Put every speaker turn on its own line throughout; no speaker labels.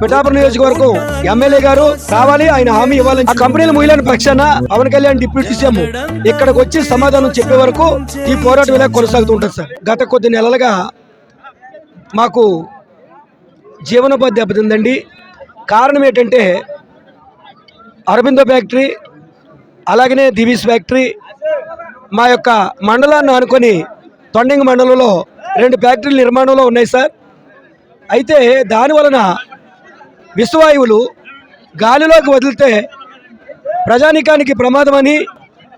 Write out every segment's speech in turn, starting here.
పిఠాపురం నియోజకవర్గం ఎమ్మెల్యే గారు రావాలి ఆయన హామీ ఇవ్వాలని ఆ కంపెనీల మూయలేని పక్షాన పవన్ కళ్యాణ్ డిప్యూటీ సీఎం ఇక్కడికి వచ్చి సమాధానం చెప్పే వరకు ఈ పోరాటం ఇలా కొనసాగుతూ ఉంటుంది సార్. గత కొద్ది నెలలుగా మాకు జీవనోపాధి దెబ్బతిందండి. కారణం ఏంటంటే అరబిందో ఫ్యాక్టరీ అలాగనే దివీస్ ఫ్యాక్టరీ మా యొక్క మండలాన్ని ఆనుకొని తొండంగి మండలంలో రెండు ఫ్యాక్టరీలు నిర్మాణంలో ఉన్నాయి సార్. అయితే దాని వలన విషవాయువులు గాలిలోకి వదిలితే ప్రజానీకానికి ప్రమాదమని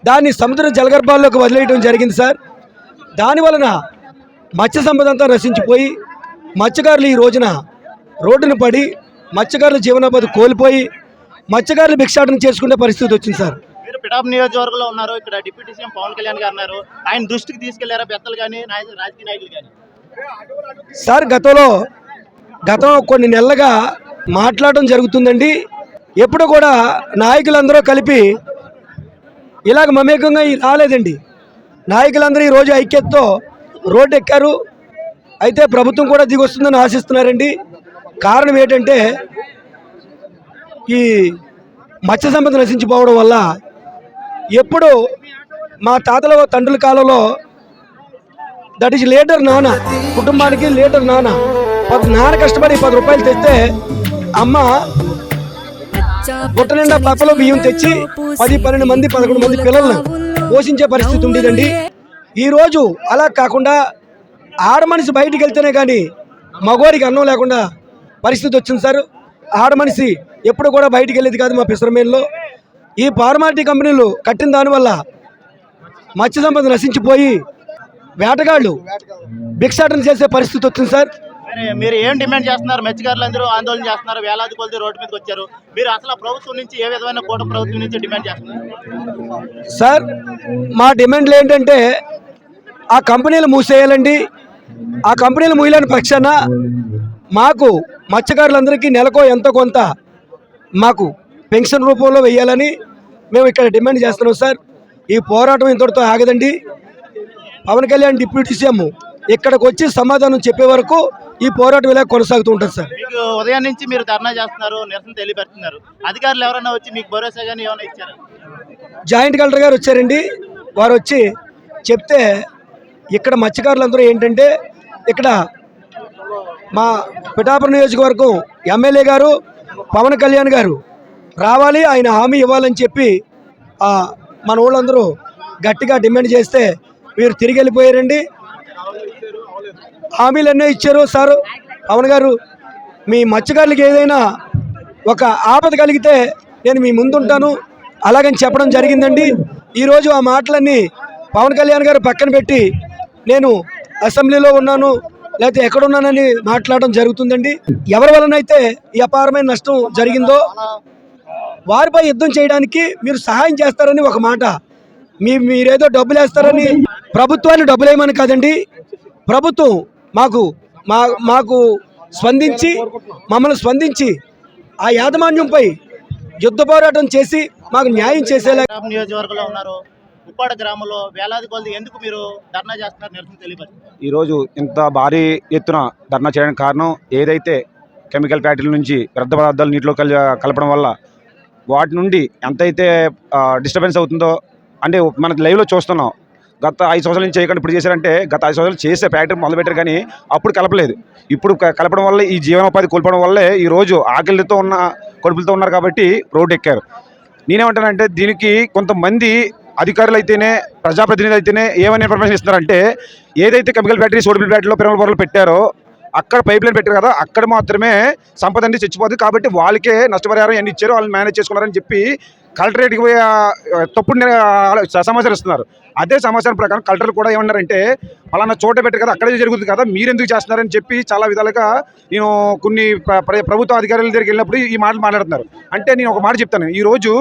దాన్ని సముద్ర జలగర్భాల్లోకి వదిలేయడం జరిగింది సార్. దాని వలన మత్స్య సంపద అంతా నశించిపోయి మత్స్యకారులు ఈ రోజున రోడ్డున పడి మత్స్యకారుల జీవనోపాధి కోల్పోయి మత్స్యకారులు భిక్షాటన చేసుకునే పరిస్థితి వచ్చింది సార్.
మీరు పిఠాపు నియోజకవర్గంలో ఉన్నారు ఇక్కడ డిప్యూటీ సీఎం పవన్ కళ్యాణ్ గారు ఉన్నారు. ఆయన దృష్టికి తీసుకెళ్ళారా పెద్దలు కానీ రాజకీయ నాయకులు కానీ
సార్ గతంలో గతం కొన్ని నెలలుగా మాట్లాడడం జరుగుతుందండి. ఎప్పుడు కూడా నాయకులందరూ కలిపి ఇలాగ మమేకంగా రాలేదండి. నాయకులందరూ ఈ ఐక్యతతో రోడ్డు ఎక్కారు. అయితే ప్రభుత్వం కూడా దిగొస్తుందని ఆశిస్తున్నారండి. కారణం ఏంటంటే ఈ మత్స్య సంపద నశించిపోవడం వల్ల ఎప్పుడు మా తాతల తండ్రుల కాలంలో దట్ ఈజ్ లీటర్ నాన్న కుటుంబానికి లీటర్ నాన్న పది నాన్న కష్టపడి పది రూపాయలు తెస్తే అమ్మ బుట్ట నిండా పప్పలో బియ్యం తెచ్చి పది పన్నెండు మంది పదకొండు మంది పిల్లలను పోషించే పరిస్థితి ఉండేదండి. ఈ రోజు అలా కాకుండా ఆడమనిషి బయటికి వెళ్తేనే కానీ మగోడికి అన్నం లేకుండా పరిస్థితి వచ్చింది సార్. ఆడమనిషి ఎప్పుడు కూడా బయటికి వెళ్ళేది కాదు మా పిసరమేల్లో ఈ ఫార్మాలిటీ కంపెనీలు కట్టిన దానివల్ల మత్స్య సంపద నశించిపోయి వేటగాళ్ళు భిక్షాటన చేసే పరిస్థితి వచ్చింది సార్.
మీరు ఏం డిమాండ్ చేస్తున్నారు? మత్స్యకారులు అందరూ ఆందోళన చేస్తున్నారు. వేలాది కొలది రోడ్డు మీదకి వచ్చారు. మీరు అసలు ప్రభుత్వం నుంచి ఏ విధమైన కూట ప్రభుత్వం నుంచి డిమాండ్ చేస్తున్నారు?
సార్ మా డిమాండ్లు ఏంటంటే ఆ కంపెనీలు మూసేయాలండి. ఆ కంపెనీలు మూయలేని పక్షాన మాకు మత్స్యకారులందరికీ నెలకో ఎంతో కొంత మాకు పెన్షన్ రూపంలో వెయ్యాలని మేము ఇక్కడ డిమాండ్ చేస్తున్నాం సార్. ఈ పోరాటం ఇంతటితో ఆగదండి. పవన్ కళ్యాణ్ డిప్యూటీ సీఎం ఇక్కడికి వచ్చి సమాధానం చెప్పే వరకు ఈ పోరాటం ఇలా కొనసాగుతూ ఉంటుంది సార్.
మీకు ఉదయం నుంచి మీరు ధర్నా చేస్తున్నారు నిరసన తెలియపెడుతున్నారు అధికారులు ఎవరైనా వచ్చి మీకు భరోసా కానీ ఏమైనా ఇచ్చారా?
జాయింట్ కలెక్టర్ గారు వచ్చారండి. వారు వచ్చి చెప్తే ఇక్కడ మత్స్యకారులందరూ ఏంటంటే ఇక్కడ మా పిఠాపురం నియోజకవర్గం ఎమ్మెల్యే గారు పవన్ కళ్యాణ్ గారు రావాలి ఆయన హామీ ఇవ్వాలని చెప్పి మన వాళ్ళందరూ గట్టిగా డిమాండ్ చేస్తే వీరు తిరిగి వెళ్ళిపోయారండి. హామీలు అన్నీ ఇచ్చారు సార్. పవన్ గారు మీ మత్స్యకారులకి ఏదైనా ఒక ఆపద కలిగితే నేను మీ ముందుంటాను. అలాగని చెప్పడం జరిగిందండి. ఈరోజు ఆ మాటలన్నీ పవన్ కళ్యాణ్ గారు పక్కన పెట్టి నేను అసెంబ్లీలో ఉన్నాను లేకపోతే ఎక్కడున్నానని మాట్లాడడం జరుగుతుందండి. ఎవరి వలనైతే ఈ అపారమైన నష్టం జరిగిందో వారిపై యుద్ధం చేయడానికి మీరు సహాయం చేస్తారని ఒక మాట. మీ మీరేదో డబ్బులు వేస్తారని ప్రభుత్వాన్ని డబ్బులు వేయమని కాదండి. ప్రభుత్వం మాకు మా మాకు స్పందించి మమ్మల్ని స్పందించి ఆ యాజమాన్యంపై యుద్ధ పోరాటం చేసి మాకు న్యాయం చేసేలా
నియోజకవర్గంలో ఉన్నారు. ఉప్పాడ గ్రామంలో వేలాది కొద్ది ఎందుకు మీరు ధర్నా చేస్తున్నారు నిరసన
ఈరోజు ఇంత భారీ ఎత్తున ధర్నా చేయడానికి కారణం ఏదైతే కెమికల్ ఫ్యాక్టరీల నుంచి వ్యర్థ పదార్థాలు నీటిలో కలి కలపడం వల్ల వాటి నుండి ఎంతైతే డిస్టర్బెన్స్ అవుతుందో అంటే మనకి లైవ్లో చూస్తున్నాం. గత ఐదు సంవత్సరాల నుంచి చేయకుండా. ఇప్పుడు చేశారంటే గత ఐదు సంవత్సరాలు చేసే ఫ్యాక్టరీ మొదలుపెట్టారు కానీ అప్పుడు కలపలేదు. ఇప్పుడు క- కలపడం వల్ల ఈ జీవనోపాధి కోల్పోవడం వల్లే ఈ రోజు ఆకలితో ఉన్న కడుపులతో ఉన్నారు కాబట్టి రోడ్డు ఎక్కారు. నేనేమంటానంటే దీనికి కొంతమంది అధికారులు అయితేనే ప్రజాప్రతినిధులు అయితేనే ఏమైనా ఇన్ఫర్మేషన్ ఇస్తున్నారంటే ఏదైతే కెమికల్ ఫ్యాక్టరీ సోడిబిల్ ఫ్యాక్టరీలో పెరమల పొరలు పెట్టారో అక్కడ పైప్ లైన్ పెట్టారు కదా అక్కడ మాత్రమే సంపద అనేది చచ్చిపోతుంది కాబట్టి వాళ్ళకే నష్టపరిహారం ఎన్ని ఇచ్చారో. వాళ్ళని మేనేజ్ చేసుకున్నారని చెప్పి కలెక్టరేట్కి పోయి తప్పుడు సమాచారం ఇస్తున్నారు. అదే సమాచారం ప్రకారం కలెక్టర్ కూడా ఏమన్నారంటే పలానా చోట పెట్టారు కదా అక్కడే జరుగుతుంది కదా మీరు ఎందుకు చేస్తున్నారని చెప్పి చాలా విధాలుగా నేను కొన్ని ప్రభుత్వ అధికారుల దగ్గరికి వెళ్ళినప్పుడు ఈ మాటలు మాట్లాడుతున్నారు. అంటే నేను ఒక మాట చెప్తాను. ఈరోజు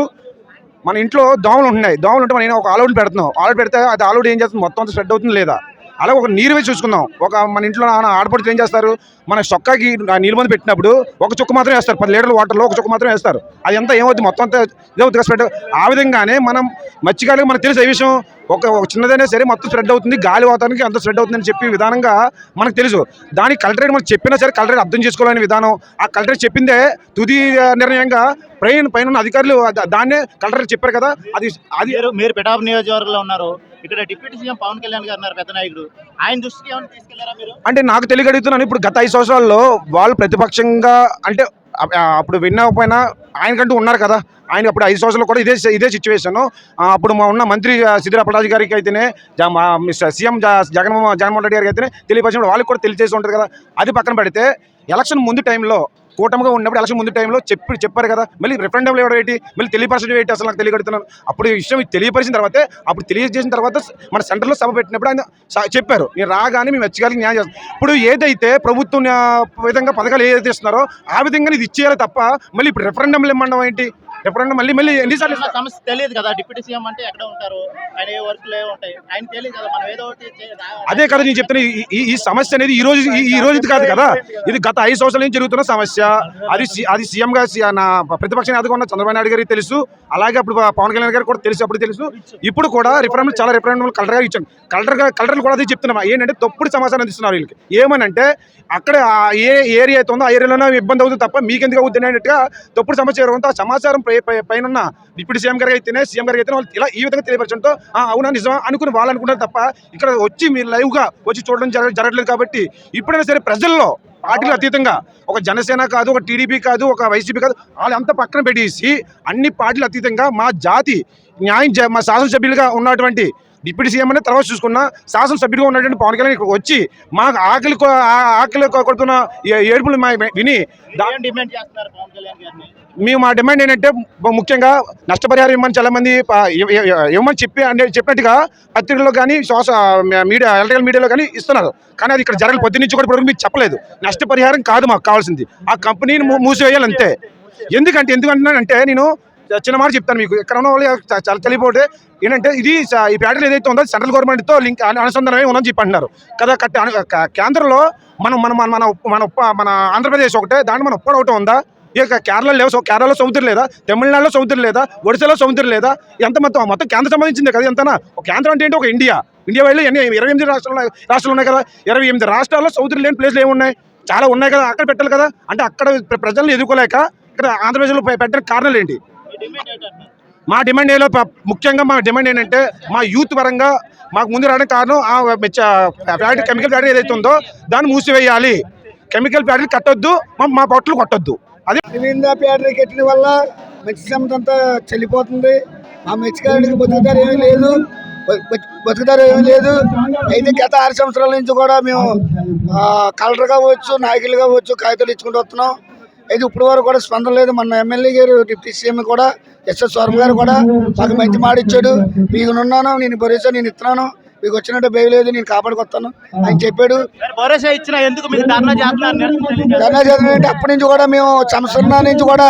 మన ఇంట్లో దోమలు ఉంటున్నాయి. దోమలు ఉంటే మనం ఒక ఆలౌట్ పెడుతున్నాం. ఆలౌట్ పెడితే అది ఆలౌట్ ఏం చేస్తుంది? మొత్తం అంతా స్ప్రెడ్ అవుతుంది లేదా? అలా ఒక నీరు వేసి చూసుకుందాం. ఒక మన ఇంట్లో నాన్న ఆడపడితే ఏం చేస్తారు? మన చొక్కాకి నీళ్ళు మంది పెట్టినప్పుడు ఒక చుక్క మాత్రం వేస్తారు. పది లీటర్ల వాటర్లో ఒక చుక్క మాత్రం వేస్తారు. అది ఎంత ఏమవుతుంది మొత్తం అంతా ఇదవుతుంది స్ప్రెడ్ ఆ విధంగానే మనం మత్స్యకారులకు మనకు తెలుసు విషయం ఒక ఒక చిన్నదైనా సరే మొత్తం స్ప్రెడ్ అవుతుంది. గాలి వాతావరణానికి అంత స్ప్రెడ్ అవుతుందని చెప్పే విధానంగా మనకు తెలుసు. దానికి కలెక్టరేట్ మనం చెప్పినా సరే కలెక్టరేట్ అర్థం చేసుకోవాలనే విధానం. ఆ కలెక్టరేట్ చెప్పిందే తుది నిర్ణయంగా పైన పైన అధికారులు దాన్నే కలెక్టరేట్ చెప్పారు కదా. అది అది
మీరు మీరు పిఠాపు నియోజకవర్గంలో ఉన్నారు. ఇక్కడ డిప్యూటీ సీఎం పవన్ కళ్యాణ్ గారు ఉన్నారు పెద్ద నాయకుడు. ఆయన దృష్టికి ఏమైనా తీసుకెళ్ళారా మీరు?
అంటే నాకు తెలియగడుగుతున్నాను ఇప్పుడు గత ఐదు సంవత్సరాల్లో వాళ్ళు ప్రతిపక్షంగా అంటే అప్పుడు విన్నకపోయినా ఆయనకంటూ ఉన్నారు కదా. ఆయన అప్పుడు ఐదు సంవత్సరాలు కూడా ఇదే ఇదే సిచ్యువేషన్ అప్పుడు మా ఉన్న మంత్రి సిద్ధిరా సిద్దిరాపరాజు గారికి అయితేనే మా సీఎం జ- జగన్మోహన్ జగన్మోహన్ రెడ్డి గారికి అయితేనే తెలియపరిచినప్పుడు వాళ్ళకి కూడా తెలియజేసి ఉంటుంది కదా. అది పక్కన పెడితే ఎలక్షన్ ముందు టైంలో కూటమిగా ఉన్నప్పుడు ఎలక్షన్ ముందు టైంలో చెప్పి చెప్పారు కదా. మళ్ళీ రిఫరెండంలో ఎవరు ఏంటి మళ్ళీ తెలియపరచడం ఏంటి అసలు నాకు తెలియగడుతున్నాను అప్పుడు ఈ విషయం తెలియపరిచిన తర్వాతే అప్పుడు తెలియజేసిన తర్వాత మన సెంటర్లో సభ పెట్టినప్పుడు ఆయన స- చెప్పారు. నేను రాగానే మేము వచ్చగారికి న్యాయం చేస్తాం ఇప్పుడు ఏదైతే ప్రభుత్వం విధంగా పథకాలు ఏదైతే ఇస్తున్నారో ఆ విధంగా ఇది ఇచ్చేయాలి తప్ప మళ్ళీ ఇప్పుడు రిఫరెండంలు ఇవ్వడం ఏంటి? రిఫరెండం మళ్ళీ మళ్ళీ ఎన్నిసార్లు
సమస్య తెలియదు కదా. డిప్యూటీ సీఎం అంటే ఎక్కడ ఉంటారు? ఆయన ఏ వర్క్లు ఏ ఉంటాయి? ఆయన తెలియదు కదా. మనం ఏదో ఒకటి
అదే కదా నేను చెప్తున్నా. ఈ- సమస్య అనేది ఈ రోజు ఈ- రోజు కాదు కదా. ఇది గత ఐదు సంవత్సరాల నుంచి జరుగుతున్న సమస్య. అది అది సీఎం గా సి- నా ప్రతిపక్ష నేతగా ఉన్న చంద్రబాబు నాయుడు గారికి తెలుసు. అలాగే అప్పుడు పవన్ కళ్యాణ్ గారికి కూడా తెలుసు అప్పుడు తెలుసు. ఇప్పుడు కూడా రిఫరెండం చాలా రిఫరెండం కలెక్టర్ గారు ఇచ్చాను కలెక్టర్ కలెక్టర్లు కూడా అదే చెప్తున్నా. ఏంటంటే తప్పుడు సమాచారం అందిస్తున్నారు వీళ్ళకి. ఏమనంటే అక్కడ ఏ ఏరియా అయితే ఉందో ఆ ఏరియాలోనే ఇబ్బంది అవుతుంది తప్ప మీకెందుకు అవుతుంది అన్నట్టుగా తప్పుడు సమాచారం ఆ సమాచారం పైన ఇప్పుడు డిప్యూటీ సీఎం గారికి అయితేనే సీఎం గారికి అయితే వాళ్ళు ఇలా ఈ విధంగా తెలియపరచడంతో "ఆ, అవునా నిజమా? అనుకుని వాళ్ళు అనుకుంటారు తప్ప ఇక్కడ వచ్చి మీరు లైవ్గా వచ్చి చూడడం జరగ జరగట్లేదు కాబట్టి ఇప్పుడైనా సరే ప్రజల్లో పార్టీలు అతీతంగా ఒక జనసేన కాదు ఒక టీడీపీ కాదు ఒక వైసీపీ కాదు వాళ్ళంతా పక్కన పెట్టేసి అన్ని పార్టీలు అతీతంగా మా జాతి న్యాయం మా శాసనసభ్యులుగా ఉన్నటువంటి డిప్యూటీ సీఎం అనే తర్వాత చూసుకున్న శాసనసభ్యుడిగా ఉన్నటువంటి పవన్ కళ్యాణ్ ఇక్కడికి వచ్చి మా ఆకలి ఆకలి కొడుతున్న ఏడుపులు మా- విని మేము మా డిమాండ్ ఏంటంటే ముఖ్యంగా నష్టపరిహారం ఇవ్వమని చాలా మంది ప- ఇవ్- ఇవ్- ఇవ్వమని చెప్పి అంటే చెప్పినట్టుగా పత్రికల్లో కానీ సోష మీడియా ఎలక్ట్రికల్ మీడియాలో కానీ ఇస్తున్నారు. కానీ అది ఇక్కడ జరగలేదు పొద్దు నుంచి కూడా మీకు చెప్పలేదు. నష్టపరిహారం కాదు మాకు కావాల్సింది. ఆ కంపెనీని మూసివేయాలి అంతే ఎందుకంటే ఎందుకంటున్నానంటే నేను చిన్న మాట చెప్తాను మీకు. ఎక్కడ ఉన్న వాళ్ళు చలిపోతే చాలా ఏంటంటే ఇది ఈ ప్యాటర్న్ ఏదైతే ఉందో సెంట్రల్ గవర్నమెంట్తో లింక్ అను- అనుసంధానమే ఉందని చెప్పి అంటున్నారు కదా కట్ కేంద్రంలో మనం మన మన మన మన మన ఆంధ్రప్రదేశ్ ఒకటే దాంట్లో మన ఉప్పాడు ఒకటి ఉందా? ఇక కేరళ లేవు? కేరళలో సముద్రం లేదా? తమిళనాడులో సముద్రం లేదా? ఒడిశాలో సముద్రం లేదా? ఎంత మొత్తం మొత్తం కేంద్ర సంబంధించింది కదా ఎంతనా ఒక కేంద్రం అంటే ఏంటి? ఒక ఇండియా. ఇండియా వైడ్లో ఎన్ని ఇరవై ఎనిమిది రాష్ట్రాలు రాష్ట్రాలు ఉన్నాయి కదా? ఇరవై ఎనిమిది రాష్ట్రాల్లో సముద్రం లేని ప్లేస్లు ఏమున్నాయి చాలా ఉన్నాయి కదా అక్కడ పెట్టాలి కదా? అంటే అక్కడ ప్రజలను ఎదుర్కోలేక ఇక్కడ ఆంధ్రప్రదేశ్లో పెట్టడానికి కారణాలు ఏంటి?
మీ డిమాండ్ ఏంటంటారు
మా డిమాండ్ ఏలో ప- ముఖ్యంగా మా డిమాండ్ ఏంటంటే మా యూత్ పరంగా మాకు ముందు రావడానికి కారణం ఆ మెచ్చ- ఫ్యాక్టరీ కెమికల్ ఫ్యాక్టరీ ఏదైతే ఉందో దాన్ని మూసివేయాలి. కెమికల్ ఫ్యాక్టరీ కట్టొద్దు మా- మా పొట్టలు కొట్టొద్దు. అదే
అరవింద ప్యాటరీ కట్టిన వల్ల మంచి సమ్మత అంతా చెల్లిపోతుంది. మా మెచ్చికారుడికి బతుకుతారు ఏమీ లేదు. బతుకుతారు ఏమీ లేదు. అయితే గత ఆరు సంవత్సరాల నుంచి కూడా మేము ఆ, కలెక్టర్ కావచ్చు నాయకులు కావచ్చు కాగితాలు ఇచ్చుకుంటూ వస్తున్నాం. అయితే ఇప్పుడు వరకు కూడా స్పందన లేదు. మన ఎమ్మెల్యే గారు డిప్యూటీ సీఎం కూడా ఎస్ఎస్ స్వరం గారు కూడా మాకు మంచి మాడిచ్చాడు మీకు ఉన్నాను నేను భరోసా నేను ఇస్తున్నాను. మీకు వచ్చినట్టు భయం లేదు నేను కాపాడుకొస్తాను ఆయన చెప్పాడు.
మరి భరోసా ఇచ్చిన ఎందుకు? మీకు ధర్నా చేస్తున్నారు?
ధర్నా చదివినట్టు అప్పటి నుంచి కూడా మేము సంవత్సరం నుంచి కూడా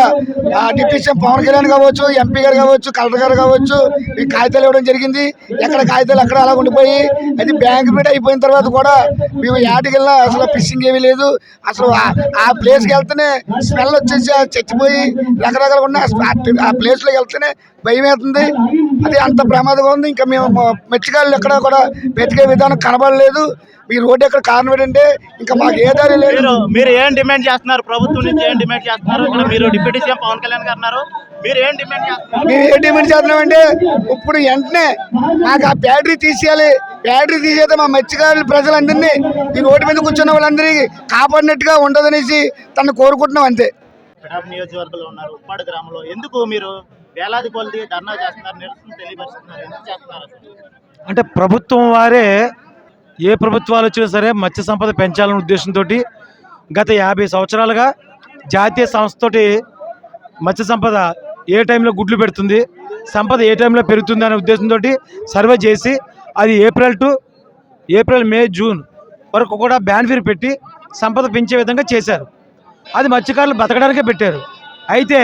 ఆ డిప్యూటీ సీఎం పవన్ కళ్యాణ్ కావచ్చు ఎంపీ గారు కావచ్చు కలెక్టర్ గారు కావచ్చు ఈ కాగితాలు ఇవ్వడం జరిగింది. ఎక్కడ కాగితాలు అక్కడ అలా ఉండిపోయి అది బ్యాంక్ మీట్ అయిపోయిన తర్వాత కూడా మేము యాటికి వెళ్ళినా అసలు ఫిషింగ్ ఏమీ లేదు. అసలు ఆ- ప్లేస్కి వెళ్తేనే స్మెల్ వచ్చేసి చచ్చిపోయి రకరకాలుగా ఉన్న ఆ ప్లేస్లోకి వెళ్తేనే భయం వేస్తుంది. అది అంత ప్రమాదంగా ఉంది. ఇంకా మేము మెచ్చికాయలు ఎక్కడ కూడా వెతికే విధానం కనబడలేదు. మీ రోడ్డు ఎక్కడ కారణం ఏంటంటే ఇంకా మాకు ఏ దారి లేదు.
మీరు మీరు ఏం డిమాండ్ చేస్తున్నారు? ప్రభుత్వం నుంచి ఏం డిమాండ్ చేస్తున్నారు? ఇక్కడ మీరు డిప్యూటీ సీఎం పవన్ కళ్యాణ్ గారు మీరు ఏం డిమాండ్ చేస్తున్నారు?
మేము ఏ డిమాండ్ చేస్తున్నామంటే ఇప్పుడు వెంటనే మాకు ఆ బ్యాటరీ తీసేయాలి. బ్యాటరీ తీసేస్తే మా మత్స్యకారులు ప్రజలందరినీ ఈ రోడ్డు మీద కూర్చున్న వాళ్ళందరికీ కాపాడినట్టుగా ఉండదనేసి తను కోరుకుంటున్నాం అంతే.
నియోజకవర్గంలో ఉన్నారు. ఉప్పాడు గ్రామంలో. ఎందుకు మీరు వేలాది కొలది ధర్నా చేస్తున్నారు? నిరసన తెలియపరుస్తున్నారు. ఎందుకు చేస్తున్నారు?
అంటే ప్రభుత్వం వారే ఏ ప్రభుత్వాలు వచ్చినా సరే మత్స్య సంపద పెంచాలనే ఉద్దేశంతో గత యాభై సంవత్సరాలుగా జాతీయ సంస్థతోటి మత్స్య సంపద ఏ టైంలో గుడ్లు పెడుతుంది సంపద ఏ టైంలో పెరుగుతుంది అనే ఉద్దేశంతో సర్వే చేసి అది April to April May June వరకు కూడా బ్యాన్ ఫీర్ పెట్టి సంపద పెంచే విధంగా చేశారు. అది మత్స్యకారులు బతకడానికే పెట్టారు. అయితే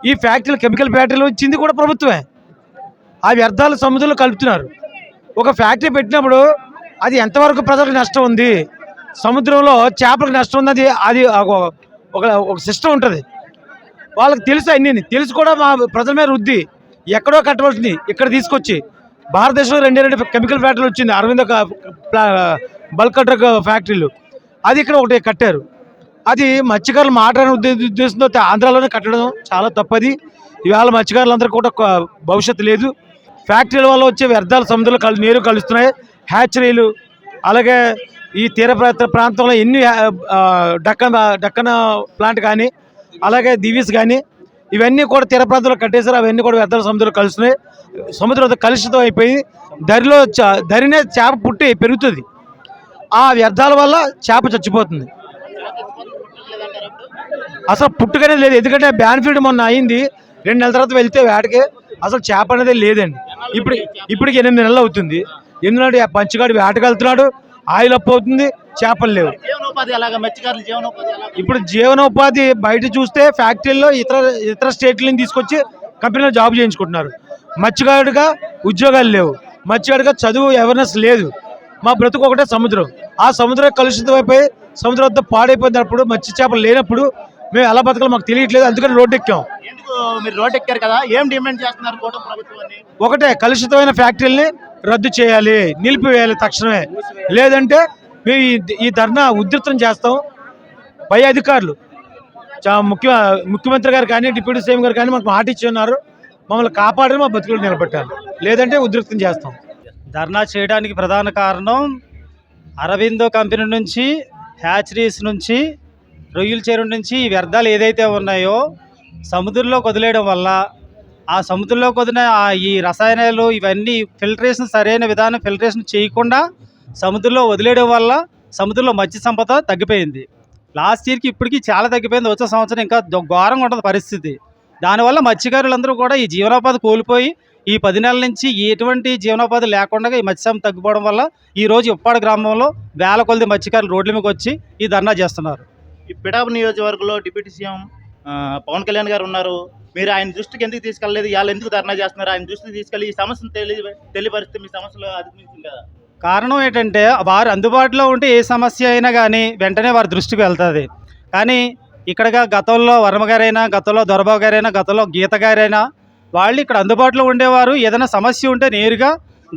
ఈ ఫ్యాక్టరీలు కెమికల్ ఫ్యాక్టరీలు వచ్చింది కూడా ప్రభుత్వమే. ఆ వ్యర్థాలు సముద్రంలో కలుపుతున్నారు. ఒక ఫ్యాక్టరీ పెట్టినప్పుడు అది ఎంతవరకు ప్రజలకు నష్టం ఉంది? సముద్రంలో చేపలకు నష్టం ఉన్నది అది ఒక- ఒక ఒక సిస్టమ్ ఉంటుంది. వాళ్ళకి తెలుసు అన్ని తెలుసు కూడా మా ప్రజల మీద వృద్ధి ఎక్కడో కట్టవలసింది ఇక్కడ తీసుకొచ్చి. భారతదేశంలో రెండే రెండు కెమికల్ ఫ్యాక్టరీలు వచ్చింది. అరవింద బల్క్ ట్రక్ ఫ్యాక్టరీలు అది ఇక్కడ ఒకటి కట్టారు. అది మత్స్యకారులు మాట్లాడిన ఉద్దేశంతో ఆంధ్రాలోనే కట్టడం చాలా తప్పది. ఇవాళ మత్స్యకారులందరికీ కూడా భవిష్యత్తు లేదు. ఫ్యాక్టరీల వల్ల వచ్చే వ్యర్థాలు సముద్రంలో కలు నీరు కలుస్తున్నాయి. హ్యాచరీలు అలాగే ఈ తీర ప్రాంతంలో ఎన్ని డక్కన డక్కన ప్లాంట్ కానీ అలాగే దివీస్ కానీ ఇవన్నీ కూడా తీర ప్రాంతంలో కట్టేశారు. అవన్నీ కూడా వ్యర్థాల సముద్రంలో కలుస్తున్నాయి. సముద్రం కలుషితం అయిపోయి దరిలో దరినే చేప పుట్టి పెరుగుతుంది. ఆ వ్యర్థాల వల్ల చేప చచ్చిపోతుంది. అసలు పుట్టుకనే లేదు. ఎందుకంటే బ్యాన్ఫీల్డ్ మొన్న అయింది. రెండు నెలల తర్వాత వెళ్తే వేటకి. అసలు చేప అనేది లేదండి. ఇప్పుడు ఇప్పటికి ఎనిమిది నెలలు అవుతుంది. ఎందుకంటే ఆ పంచగాడు వేటకి వెళ్తున్నాడు ఆయిల్ అప్ అవుతుంది చేపలు లేవు.
జీవనోపాధి ఎలాగా? మత్స్యకారుల జీవనోపాధి ఎలాగా?
ఇప్పుడు జీవనోపాధి బయట చూస్తే ఫ్యాక్టరీల్లో ఇతర ఇతర స్టేట్లను తీసుకొచ్చి కంపెనీలో జాబ్ చేయించుకుంటున్నారు. మత్స్యగాడుగా ఉద్యోగాలు లేవు. మత్స్యగాడుగా చదువు అవేర్నెస్ లేదు. మా బ్రతుకు ఒకటే సముద్రం. ఆ సముద్రం కలుషితం అయిపోయి సముద్రం అంతా పాడైపోయినప్పుడు మత్స్య చేపలు లేనప్పుడు మేము ఎలా బతకాలో మాకు తెలియట్లేదు అందుకని రోడ్డు ఎక్కాం
ఎందుకు మీరు రోడ్ ఎక్కారు కదా? ఏం డిమాండ్ చేస్తున్నారు కూటమి ప్రభుత్వాన్ని
ఒకటే కలుషితమైన ఫ్యాక్టరీల్ని రద్దు చేయాలి నిలిపివేయాలి తక్షణమే. లేదంటే మేము ఈ- ఈ ధర్నా ఉధృతం చేస్తాం. పై అధికారులు చా ముఖ్య ముఖ్యమంత్రి గారు కానీ డిప్యూటీ సీఎం గారు కానీ మాకు మాట ఇచ్చి ఉన్నారు. మమ్మల్ని కాపాడి మా బతుకులు నిలబెట్టాలి లేదంటే ఉధృతం చేస్తాం.
ధర్నా చేయడానికి ప్రధాన కారణం అరవిందో కంపెనీ నుంచి హ్యాచరీస్ నుంచి రొయ్యల చెరువు నుంచి ఈ వ్యర్థాలు ఏదైతే ఉన్నాయో సముద్రంలో వదిలేయడం వల్ల ఆ సముద్రంలో వదిలిన ఆ ఈ రసాయనాలు ఇవన్నీ ఫిల్టరేషన్ సరైన విధానం ఫిల్టరేషన్ చేయకుండా సముద్రంలో వదిలేయడం వల్ల సముద్రంలో మత్స్య సంపద తగ్గిపోయింది. లాస్ట్ ఇయర్కి ఇప్పటికీ చాలా తగ్గిపోయింది. వచ్చే సంవత్సరం ఇంకా ఘోరంగా ఉంటుంది పరిస్థితి. దానివల్ల మత్స్యకారులందరూ కూడా ఈ జీవనోపాధి కోల్పోయి ఈ పది నెలల నుంచి ఎటువంటి జీవనోపాధి లేకుండా ఈ మత్స్యం తగ్గిపోవడం వల్ల ఈరోజు ఉప్పాడు గ్రామంలో వేల కొలది మత్స్యకారులు రోడ్ల మీదకి వచ్చి ఈ ధర్నా చేస్తున్నారు.
ఈ పిడాపు నియోజకవర్గంలో డిప్యూటీ సీఎం పవన్ కళ్యాణ్ గారు ఉన్నారు. మీరు ఆయన దృష్టికి ఎందుకు తీసుకెళ్ళలేదు? ఇవాళ ఎందుకు ధర్నా చేస్తున్నారు? ఆయన దృష్టికి తీసుకెళ్ళి ఈ సమస్యను తెలియ తెలియపరిస్తే మీ సమస్యలు అధిగమించింది కదా.
కారణం ఏంటంటే వారు అందుబాటులో ఉంటే ఏ సమస్య అయినా కానీ వెంటనే వారి దృష్టికి వెళ్తుంది. కానీ ఇక్కడగా గతంలో వర్మ గారైనా గతంలో దొరబాబు గారైనా గతంలో గీత గారైనా వాళ్ళు ఇక్కడ అందుబాటులో ఉండేవారు. ఏదైనా సమస్య ఉంటే నేరుగా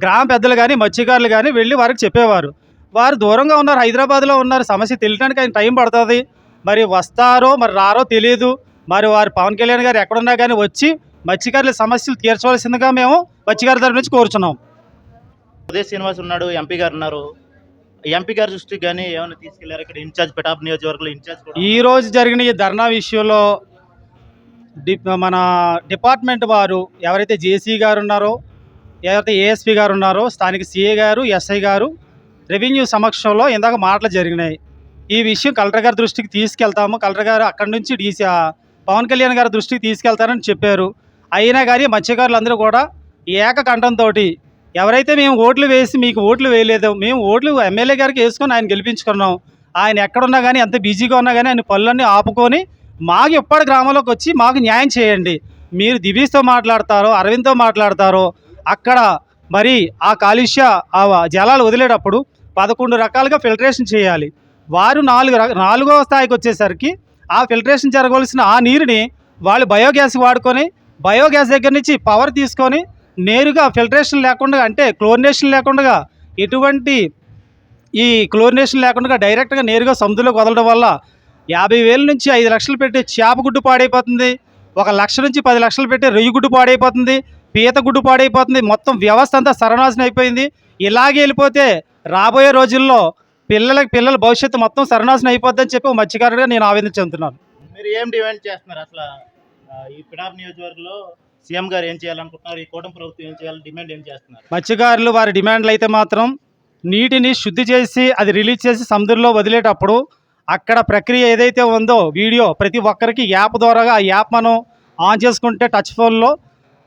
గ్రామ పెద్దలు కానీ మత్స్యకారులు కానీ వెళ్ళి వారికి చెప్పేవారు. వారు దూరంగా ఉన్నారు హైదరాబాద్లో ఉన్నారు. సమస్య తెలియడానికి ఆయన టైం పడుతుంది. మరి వస్తారో మరి రారో తెలియదు మరి వారు పవన్ కళ్యాణ్ గారు ఎక్కడున్నా కానీ వచ్చి మత్స్యకారుల సమస్యలు తీర్చవలసిందిగా మేము మత్స్యకారుల తరపు నుంచి కోరుచున్నాం.
ఉదయ శ్రీనివాస్ ఉన్నాడు ఎంపీ గారు ఉన్నారు. ఎంపీ గారి దృష్టికి కానీ ఏమైనా తీసుకెళ్ళారు? ఇక్కడ ఇన్ఛార్జ్ పిటాప్ నియోజకవర్గంలో ఇన్ఛార్జ్
ఈ రోజు జరిగిన ఈ ధర్నా విషయంలో మన డిపార్ట్మెంట్ వారు ఎవరైతే జేసీ గారు ఉన్నారో ఎవరైతే ఏఎస్పీ గారు ఉన్నారో స్థానిక సిఏ గారు ఎస్ఐ గారు రెవెన్యూ సమక్షంలో ఇందాక మాటలు జరిగినాయి. ఈ విషయం కలెక్టర్ గారి దృష్టికి తీసుకెళ్తాము. కలెక్టర్ గారు అక్కడి నుంచి డీసీ పవన్ కళ్యాణ్ గారి దృష్టికి తీసుకెళ్తారని చెప్పారు. అయినా కానీ మత్స్యకారులందరూ కూడా ఏకకంఠంతో ఎవరైతే మేము ఓట్లు వేసి మీకు ఓట్లు వేయలేదు మేము ఓట్లు ఎమ్మెల్యే గారికి వేసుకొని ఆయన గెలిపించుకున్నాం. ఆయన ఎక్కడున్నా కానీ ఎంత బిజీగా ఉన్నా కానీ ఆయన పనులన్నీ ఆపుకొని మాకు ఇప్పటి గ్రామంలోకి వచ్చి మాకు న్యాయం చేయండి. మీరు దివీస్తో మాట్లాడతారో అరవింద్తో మాట్లాడతారో అక్కడ మరి ఆ కాలుష్య ఆ జలాలు వదిలేటప్పుడు పదకొండు రకాలుగా ఫిల్టరేషన్ చేయాలి. వారు నాలుగు నాలుగో స్థాయికి వచ్చేసరికి ఆ ఫిల్టరేషన్ జరగవలసిన ఆ నీరుని వాళ్ళు బయోగ్యాస్ వాడుకొని బయోగ్యాస్ దగ్గర నుంచి పవర్ తీసుకొని నేరుగా ఫిల్టరేషన్ లేకుండా అంటే క్లోరినేషన్ లేకుండా ఎటువంటి ఈ క్లోరినేషన్ లేకుండా డైరెక్ట్గా నేరుగా సముద్రంలోకి వదలడం వల్ల యాభై వేల నుంచి ఐదు లక్షలు పెట్టి చేప గుడ్డు పాడైపోతుంది. ఒక లక్ష నుంచి పది లక్షలు పెట్టి రొయ్యి గుడ్డు పాడైపోతుంది. పీత గుడ్డు పాడైపోతుంది. మొత్తం వ్యవస్థ అంతా సర్వనాశనం అయిపోయింది. ఇలాగే వెళ్ళిపోతే రాబోయే రోజుల్లో పిల్లలకి పిల్లల భవిష్యత్తు మొత్తం సర్వనాశనం అయిపోద్దని చెప్పి ఒక మత్స్యకారుడిగా నేను ఆవేదన చెందుతున్నాను.
మీరు ఏం డిమాండ్ చేస్తున్నారు? అసలు ఈ పిడాప్ నియోజకవర్గంలో సీఎం గారు ఏం చేయాలనుకుంటున్నారు? ఈ కూటమి ప్రభుత్వం ఏం చేయాలి డిమాండ్ ఏం చేస్తున్నారు?
మత్స్యకారులు వారి డిమాండ్లు అయితే మాత్రం నీటిని శుద్ధి చేసి అది రిలీజ్ చేసి సముద్రంలో వదిలేటప్పుడు అక్కడ ప్రక్రియ ఏదైతే ఉందో వీడియో ప్రతి ఒక్కరికి యాప్ ద్వారాగా ఆ యాప్ మనం ఆన్ చేసుకుంటే టచ్ ఫోన్లో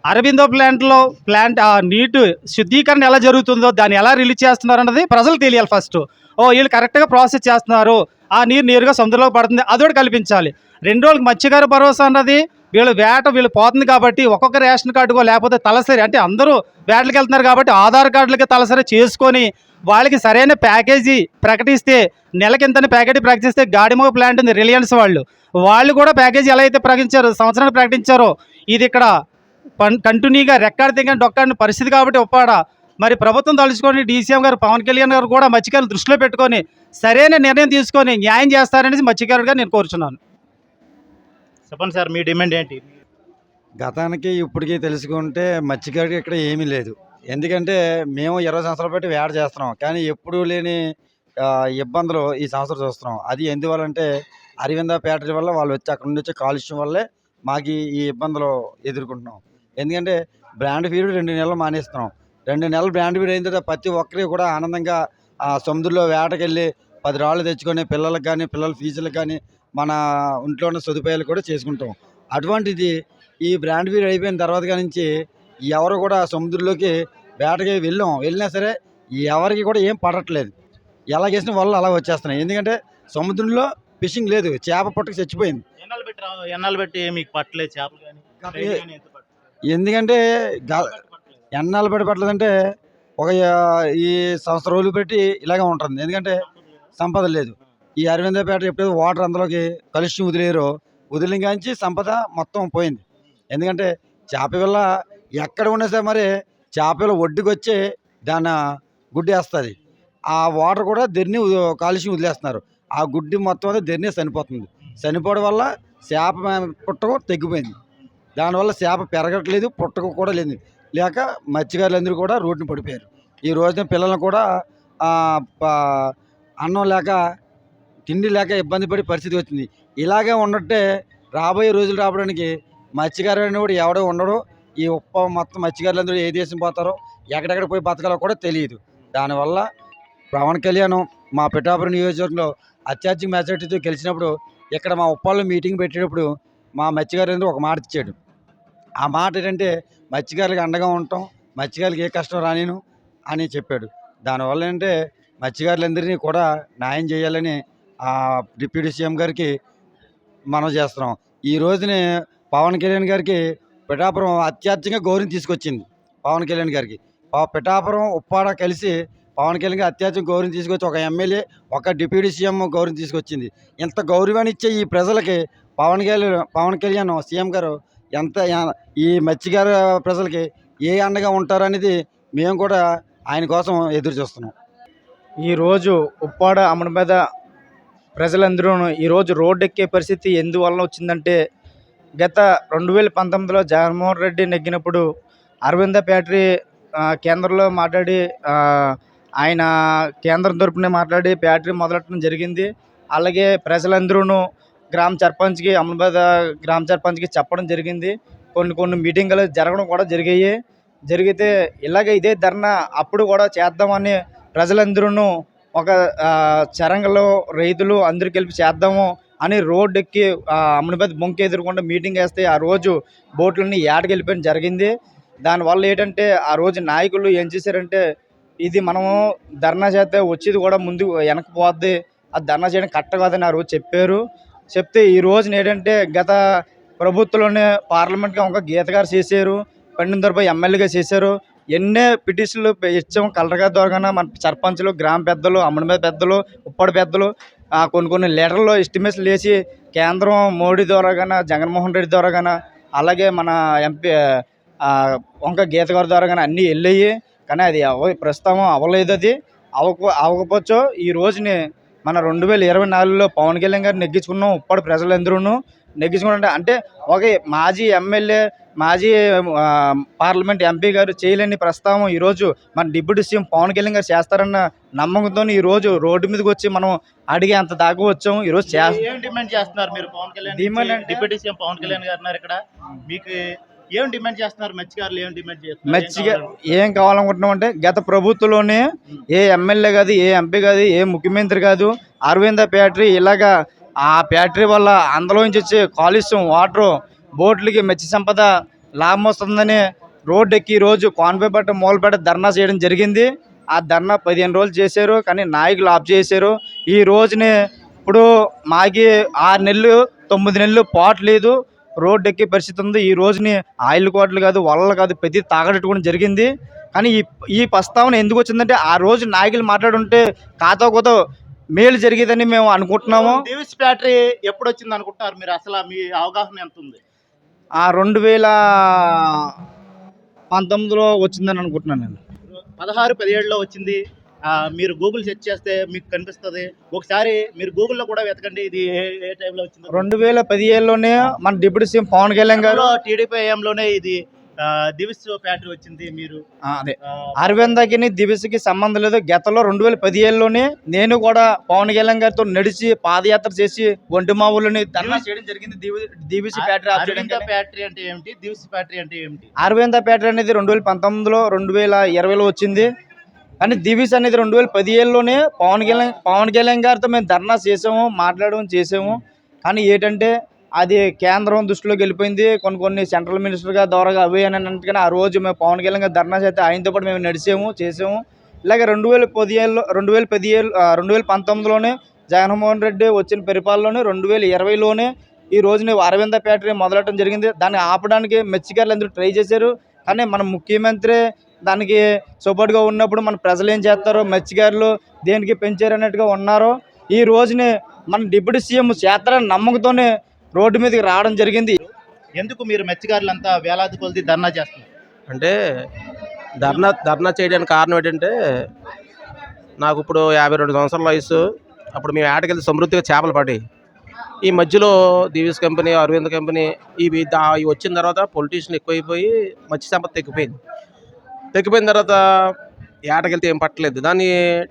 అరబిందో ప్లాంట్లో ప్లాంట్ ఆ నీటి శుద్ధీకరణ ఎలా జరుగుతుందో దాన్ని ఎలా రిలీజ్ చేస్తున్నారు అన్నది ప్రజలకు తెలియాలి ఫస్ట్ ఓ వీళ్ళు కరెక్ట్గా ప్రాసెస్ చేస్తున్నారు. ఆ నీరు నేరుగా సముద్రంలో పడుతుంది అదొకటి కల్పించాలి. రెండు రోజులకు మత్స్యకార భరోసా అన్నది వీళ్ళు వేట వీళ్ళు పోతుంది కాబట్టి ఒక్కొక్క రేషన్ కార్డుకో లేకపోతే తలసరి అంటే అందరూ వేటలకు వెళ్తున్నారు కాబట్టి ఆధార్ కార్డులకి తలసరి చేసుకొని వాళ్ళకి సరైన ప్యాకేజీ ప్రకటిస్తే నెలకింతని ప్యాకేజీ ప్రకటిస్తే గాడిమో ప్లాంట్ ఉంది రిలయన్స్ వాళ్ళు. వాళ్ళు కూడా ప్యాకేజీ ఎలా అయితే ప్రకటించారో సంవత్సరానికి ప్రకటించారో ఇది ఇక్కడ కంటిన్యూగా రెక్కాడి తింగ డొక్కాడిన పరిస్థితి కాబట్టి ఒప్పాడ? మరి ప్రభుత్వం తలుచుకొని డీసీఎం గారు పవన్ కళ్యాణ్ గారు కూడా మత్స్యకారులు దృష్టిలో పెట్టుకొని సరైన నిర్ణయం తీసుకొని న్యాయం చేస్తారనేసి మత్స్యకారుడిగా నేను కోరుచున్నాను.
చెప్పండి సార్ మీ డిమాండ్ ఏంటి?
గతానికి ఇప్పటికీ తెలుసుకుంటే మత్స్యకారుడికి ఇక్కడ ఏమీ లేదు. ఎందుకంటే మేము ఇరవై సంవత్సరాలు బట్టి వేట చేస్తున్నాం. కానీ ఎప్పుడూ లేని ఇబ్బందులు ఈ సంవత్సరం చూస్తున్నాం. అది ఎందువల్లంటే అరవింద ఫ్యాక్టరీ వల్ల వాళ్ళు వచ్చి అక్కడ నుండి వచ్చే కాలుష్యం వల్లే మాకు ఈ ఇబ్బందులు ఎదుర్కొంటున్నాం. ఎందుకంటే బ్రాండ్ ఫీడ్ రెండు నెలలు మానేస్తున్నాం. రెండు నెలలు బ్రాండ్ ఫీడ్ అయిన తర్వాత ప్రతి ఒక్కరికి కూడా ఆనందంగా ఆ సముద్రంలో వేటకెళ్ళి పది రాళ్ళు తెచ్చుకొని పిల్లలకు కానీ పిల్లల ఫీజులకు కానీ మన ఇంట్లో ఉన్న సదుపాయాలు కూడా చేసుకుంటాం. అటువంటిది ఈ బ్రాండ్ ఫీడ్ అయిపోయిన తర్వాత నుంచి ఎవరు కూడా సముద్రంలోకి వేటకి వెళ్ళాం. వెళ్ళినా సరే ఎవరికి కూడా ఏం పడట్లేదు. ఎలా చేసిన వాళ్ళు అలా వచ్చేస్తున్నాయి. ఎందుకంటే సముద్రంలో ఫిషింగ్ లేదు. చేప పట్టుకు చచ్చిపోయింది.
ఎన్నాళ్ళు పెట్టి ఎన్నాళ్ళు పెట్టి మీకు పట్టలేదు చేపలు కానీ
ఎందుకంటే గ- ఎన్నాళ్ళు పెట్టి పట్టలేదంటే ఒక ఈ సంవత్సరం రోజులు పెట్టి ఇలాగే ఉంటుంది. ఎందుకంటే సంపద లేదు. ఈ అరవిందపేట ఎప్పుడైతే వాటర్ అందులోకి కలుష్యం వదిలేరో వదిలిన కాంచి సంపద మొత్తం పోయింది. ఎందుకంటే చేప వల్ల ఎక్కడ ఉన్నా సరే మరి చేప పిల్ల ఒడ్డుకి వచ్చి దాని గుడ్డి వేస్తుంది ఆ వాటర్ కూడా దెర్ని కాలుష్యం వదిలేస్తున్నారు. ఆ గుడ్డి మొత్తం అంతా దెర్ని చనిపోతుంది. చనిపోవడం వల్ల చేప మ- తగ్గిపోయింది. దానివల్ల చేప పెరగట్లేదు పుట్టక కూడా లేదు. లేక మత్స్యకారులందరూ కూడా రోడ్డున పడిపోయారు. ఈ రోజున పిల్లలను కూడా అన్నం లేక తిండి లేక ఇబ్బంది పడే పరిస్థితి వచ్చింది. ఇలాగే ఉన్నట్టే రాబోయే రోజులు రావడానికి మత్స్యకారు కూడా ఎవడో ఉండడు ఈ ఉప్ప మొత్తం మత్స్యకారులందరూ ఏ దేశం పోతారో ఎక్కడెక్కడ పోయి బతకాలో కూడా తెలియదు. దానివల్ల పవన్ కళ్యాణ్ మా పిఠాపురం నియోజకవర్గంలో అత్యధిక మెజార్టీతో గెలిచినప్పుడు ఇక్కడ మా ఉప్పాల్లో మీటింగ్ పెట్టేటప్పుడు మా మత్స్యకారులందరూ ఒక మాట ఇచ్చాడు. ఆ మాట ఏంటంటే మత్స్యకారులకు అండగా ఉంటాం మత్స్యకారులకు ఏ కష్టం రానిను అని చెప్పాడు. దానివల్ల ఏంటంటే మత్స్యకారులందరినీ కూడా న్యాయం చేయాలని ఆ డిప్యూటీ సీఎం గారికి మనం చేస్తున్నాం. ఈ రోజునే పవన్ కళ్యాణ్ గారికి పిఠాపురం అత్యధికంగా గౌరవం తీసుకొచ్చింది పవన్ కళ్యాణ్ గారికి. పా- పిఠాపురం ఉప్పాడ కలిసి పవన్ కళ్యాణ్ గారు అత్యధిక గౌరవం తీసుకొచ్చి ఒక ఎమ్మెల్యే ఒక డిప్యూటీ సీఎం గౌరవం తీసుకొచ్చింది. ఇంత గౌరవాన్ని ఇచ్చే ఈ ప్రజలకి పవన్ కళ్యాణ్ పవన్ కళ్యాణ్ సీఎం గారు ఎంత ఈ మత్స్యకార ప్రజలకి ఏ అండగా ఉంటారనేది మేము కూడా ఆయన కోసం ఎదురు చూస్తున్నాం.
ఈరోజు ఉప్పాడ అమ్మడిపేద మీద ప్రజలందరూ ఈరోజు రోడ్డు ఎక్కే పరిస్థితి ఎందువల్ల వచ్చిందంటే గత రెండు వేల పంతొమ్మిదిలో జగన్మోహన్ రెడ్డి నెగ్గినప్పుడు అరవింద బ్యాటరీ కేంద్రంలో మాట్లాడి ఆయన కేంద్రం తరపునే మాట్లాడి బ్యాటరీ మొదలెట్టడం జరిగింది. అలాగే ప్రజలందరూ గ్రామ సర్పంచ్కి అమలుబాద్ గ్రామ సర్పంచ్కి చెప్పడం జరిగింది. కొన్ని కొన్ని మీటింగ్లు జరగడం కూడా జరిగాయి. జరిగితే ఇలాగే ఇదే ధర్నా అప్పుడు కూడా చేద్దామని ప్రజలందరూ ఒక చరంగలో రైతులు అందరూ కలిపి చేద్దాము అని రోడ్డు ఎక్కి అమలుబాద్ బొంక ఎదురుకుండా మీటింగ్ వేస్తే ఆ రోజు బోట్లన్నీ ఏటకి వెళ్ళిపోయిన జరిగింది. దానివల్ల ఏంటంటే ఆ రోజు నాయకులు ఏం చేశారంటే ఇది మనము ధర్నా చేస్తే వచ్చేది కూడా ముందు వెనకపోద్ది ఆ ధర్నా చేయడం కరెక్ట్ కాదని ఆ రోజు చెప్పారు. చెప్తే ఈ రోజున ఏంటంటే గత ప్రభుత్వంలోనే పార్లమెంట్గా ఒక గీత గారు చేశారు పండిన దొరపై ఎమ్మెల్యేగా చేశారు. ఎన్నే పిటిషన్లు ఇచ్చాం. కలరగా ద్వారా మన సర్పంచులు గ్రామ పెద్దలు అమ్మడి మీద పెద్దలు ఉప్పడి పెద్దలు కొన్ని కొన్ని లెటర్లు ఎస్టిమేషన్ వేసి కేంద్రం మోడీ ద్వారా కానీ జగన్మోహన్ రెడ్డి ద్వారా కానీ అలాగే మన ఎంపీ వంక గీత గారి ద్వారా కానీ అన్నీ వెళ్ళాయి. కానీ అది అవ ప్రస్తుతం అవ్వలేదు అది. అవ్వక అవ్వకపోవచ్చు. ఈ రోజుని మన రెండు వేల ఇరవై నాలుగులో పవన్ కళ్యాణ్ గారు నెగ్గించుకున్నాం. ఉప్పటి ప్రజలందరూ నెగ్గించుకున్నా. అంటే ఒక మాజీ ఎమ్మెల్యే మాజీ పార్లమెంట్ ఎంపీ గారు చేయలేని ప్రస్తావం ఈరోజు మన డిప్యూటీ సీఎం పవన్ కళ్యాణ్ గారు చేస్తారన్న నమ్మకంతో ఈరోజు రోడ్డు మీదకి వచ్చి మనం అడిగే అంత దాకా వచ్చాం. ఈరోజు
డిమాండ్ చేస్తున్నారు మీరు Pawan Kalyan
demand
deputy CM Pawan Kalyan గారు ఇక్కడ. మీకు ఏం డిమాండ్ చేస్తున్నారు? మత్స్యకారులు ఏం డిమాండ్ చేస్తున్నారు? ఏం
మచ్చిగా
కావాలి?
ఏం కావాలనుకుంటున్నాం అంటే గత ప్రభుత్వంలోనే ఏ ఎమ్మెల్యే కాదు ఏ ఎంపీ కాదు ఏ ముఖ్యమంత్రి కాదు అరవింద ఫ్యాక్టరీ ఇలాగా ఆ ఫ్యాక్టరీ వల్ల అందులోంచి వచ్చే కాలుష్యం వాటర్ బోట్లకి మత్స్య సంపద లాభం వస్తుందని రోడ్డు ఎక్కి ఈ రోజు కాన్పేపేట మూలపేట ధర్నా చేయడం జరిగింది. ఆ ధర్నా పదిహేను రోజులు చేశారు కానీ నాయకులు ఆఫ్ చేశారు. ఈ రోజునే ఇప్పుడు మాకి ఆరు నెలలు తొమ్మిది నెలలు పాటు లేదు. రోడ్డు ఎక్కే పరిస్థితి ఉంది. ఈ రోజుని ఆయిల్ కోట్లు కాదు వలలు కాదు ప్రతి తాగడట్టుకోవడం జరిగింది. కానీ ఈ ఈ ప్రస్తావన ఎందుకు వచ్చిందంటే ఆ రోజు నాయకులు మాట్లాడుంటే కాతో కోతో మేలు జరిగేదని మేము అనుకుంటున్నాము.
దివిస్ ఫ్యాక్టరీ ఎప్పుడు వచ్చింది అనుకుంటున్నారు మీరు? అసలు మీ అవగాహన ఎంత ఉంది
ఆ రెండు వేల పంతొమ్మిదిలో వచ్చిందని అనుకుంటున్నాను నేను.
పదహారు పదిహేడులో వచ్చింది. మీరు గూగుల్ సెర్చ్ చేస్తే మీకు కనిపిస్తుంది. ఒకసారి మీరు గూగుల్లో కూడా వెతకండి ఇది ఏ టైంలో వచ్చింది
రెండు వేల పదిహేడులోనే మన డిప్యూటీ సీఎం పవన్ కళ్యాణ్ గారు
టీడీపీ హయాంలోనే ఇది దివిస్ ఫ్యాక్టరీ వచ్చింది మీరు.
అదే.
ఆ,
అరవిందకి దివిసికి సంబంధం లేదు. గతంలో రెండు వేల పదిహేడులోనే నేను కూడా పవన్ కళ్యాణ్ గారితో నడిచి పాదయాత్ర చేసి ఒంటి మా ఊళ్ళోని ధర్నా చేయడం జరిగింది. దివిసి ఫ్యాక్టరీ
అరవింద. ఫ్యాక్టరీ అంటే ఏమిటి? దివిస్ ఫ్యాక్టరీ అంటే ఏమిటి?
అరవింద ఫ్యాక్టరీ అనేది రెండు వేల పంతొమ్మిదిలో రెండు వేల ఇరవైలో వచ్చింది. కానీ దివిస్ అనేది రెండు వేల పదిహేనులోనే పవన్ కళ్యాణ్ పవన్ కళ్యాణ్ గారితో మేము ధర్నా చేసాము మాట్లాడడం చేసాము. కానీ ఏంటంటే అది కేంద్రం దృష్టిలోకి వెళ్ళిపోయింది. కొన్ని కొన్ని సెంట్రల్ మినిస్టర్గా ద్వారా అవి అని అంటే ఆ రోజు మేము పవన్ కళ్యాణ్ గారు ధర్నా చేస్తే ఆయనతో పాటు మేము నడిచాము చేసాము. ఇలాగే రెండు వేల పదిహేనులో రెండు వేల పదిహేడు రెండు వేల పంతొమ్మిదిలోనే జగన్మోహన్ రెడ్డి వచ్చిన పరిపాలనలోనే రెండు వేల ఇరవైలోనే ఈ రోజున అరవింద ఫ్యాక్టరీ మొదలటం జరిగింది. దాన్ని ఆపడానికి మెచ్చికారులు అందరూ ట్రై చేశారు. కానీ మన ముఖ్యమంత్రి దానికి సపోర్ట్గా ఉన్నప్పుడు మన ప్రజలు ఏం చేస్తారో మత్స్యకారులు దేనికి పెంచారు అన్నట్టుగా ఉన్నారు ఈ రోజుని మన డిప్యూటీ సీఎం చేస్తారని నమ్మకంతోనే రోడ్డు మీదకి రావడం జరిగింది.
ఎందుకు మీరు మత్స్యకారులంతా వేలాది కొలది ధర్నా చేస్తున్నారు?
అంటే ధర్నా ధర్నా చేయడానికి కారణం ఏంటంటే నాకు ఇప్పుడు యాభై రెండు సంవత్సరాల వయసు అప్పుడు మేము ఏటకెళ్తే సమృద్ధిగా చేపలు పడి ఈ మధ్యలో దివిస్ కంపెనీ అరవింద్ కంపెనీ ఇవి దా వచ్చిన తర్వాత పొలిటీషియన్ ఎక్కువైపోయి మత్స్య సంపద తగ్గిపోయింది. తగ్గిపోయిన తర్వాత ఏటకెళ్తే ఏం పట్టలేదు. దాన్ని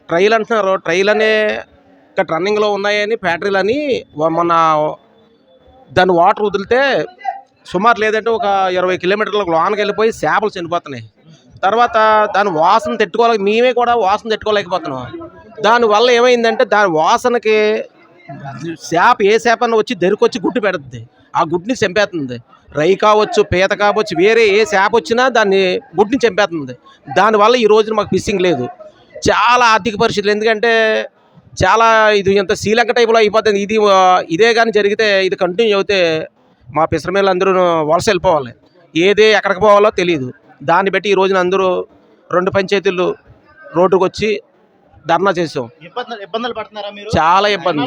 ట్రైల్ అంటున్నారు. ట్రైల్ అనే ఇక్కడ రన్నింగ్లో ఉన్నాయని ఫ్యాక్టరీలు అని మన మొన్న దాన్ని వాటర్ వదిలితే సుమారు లేదంటే ఒక ఇరవై కిలోమీటర్లకు లోనకి వెళ్ళిపోయి చేపలు చనిపోతున్నాయి. తర్వాత దాని వాసన తట్టుకోలేక మేమే కూడా వాసన తట్టుకోలేకపోతున్నాం. దానివల్ల ఏమైందంటే దాని వాసనకి చేప ఏ చేపన్న వచ్చి దొరికొచ్చి గుడ్డు పెడుతుంది. ఆ గుడ్డుని చంపేస్తుంది. రై కావచ్చు పీత కావచ్చు వేరే ఏ చేప వచ్చినా దాన్ని గుడ్డుని చంపేస్తుంది. దానివల్ల ఈ రోజున మాకు ఫిషింగ్ లేదు. చాలా ఆర్థిక పరిస్థితులు ఎందుకంటే చాలా ఇది ఇంత శ్రీలంక టైపులో అయిపోతుంది. ఇది ఇదే కానీ జరిగితే ఇది కంటిన్యూ అవుతే మా పిసరమేళ్ళు అందరూ వలస వెళ్ళిపోవాలి. ఏది ఎక్కడికి పోవాలో తెలియదు దాన్ని బట్టి ఈ రోజున అందరూ రెండు పంచాయతీలు రోడ్డుకు వచ్చి ధర్నా చేసాం. చాలా ఇబ్బంది.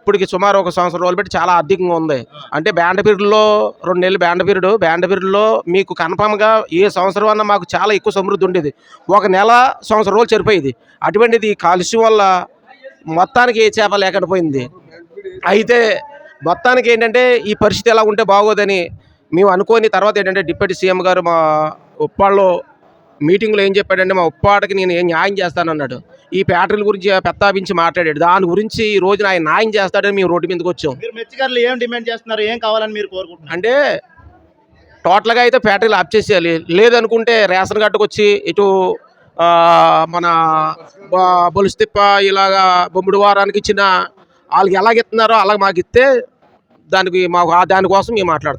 ఇప్పటికి సుమారు ఒక సంవత్సరం రోజులు బట్టి చాలా ఆర్థికంగా ఉంది. అంటే బ్యాండ్ పీరియడ్లో రెండు నెలలు బ్యాండ్ పీరియడ్ బ్యాండ్ పీరియడ్లో మీకు కన్ఫామ్గా ఏ సంవత్సరం అన్నా మాకు చాలా ఎక్కువ సమృద్ధి ఉండేది. ఒక నెల సంవత్సరం రోజులు సరిపోయేది. అటువంటిది కాలుష్యం వల్ల మొత్తానికి ఏ చేప లేకుండా పోయింది అయితే మొత్తానికి ఏంటంటే ఈ పరిస్థితి ఎలా ఉంటే బాగోదని మేము అనుకోని తర్వాత ఏంటంటే డిప్యూటీ సీఎం గారు మా ఉప్పాళ్ళలో మీటింగ్లో ఏం చెప్పాడంటే మా ఉప్పాడకి నేను ఏం న్యాయం చేస్తానన్నాడు. ఈ ఫ్యాక్టరీల గురించి ప్రస్తావించి మాట్లాడాడు. దాని గురించి ఈ రోజున ఆయన న్యాయం చేస్తాడని మేము రోడ్డు మీదకి వచ్చాం.
మీరు ఏం డిమాండ్ చేస్తున్నారు? ఏం కావాలని మీరు కోరుకుంటున్నారు?
అంటే టోటల్గా అయితే ఫ్యాక్టరీలు ఆఫ్ చేసేయాలి. లేదనుకుంటే రేషన్ కార్డుకు వచ్చి ఇటు మన బొలుస్తిప్ప ఇలాగా బొమ్మిడి వారానికి ఇచ్చిన వాళ్ళకి ఎలాగ ఇస్తున్నారో అలాగ మాకు ఇస్తే దానికి మాకు దానికోసం మేము మాట్లాడుతాం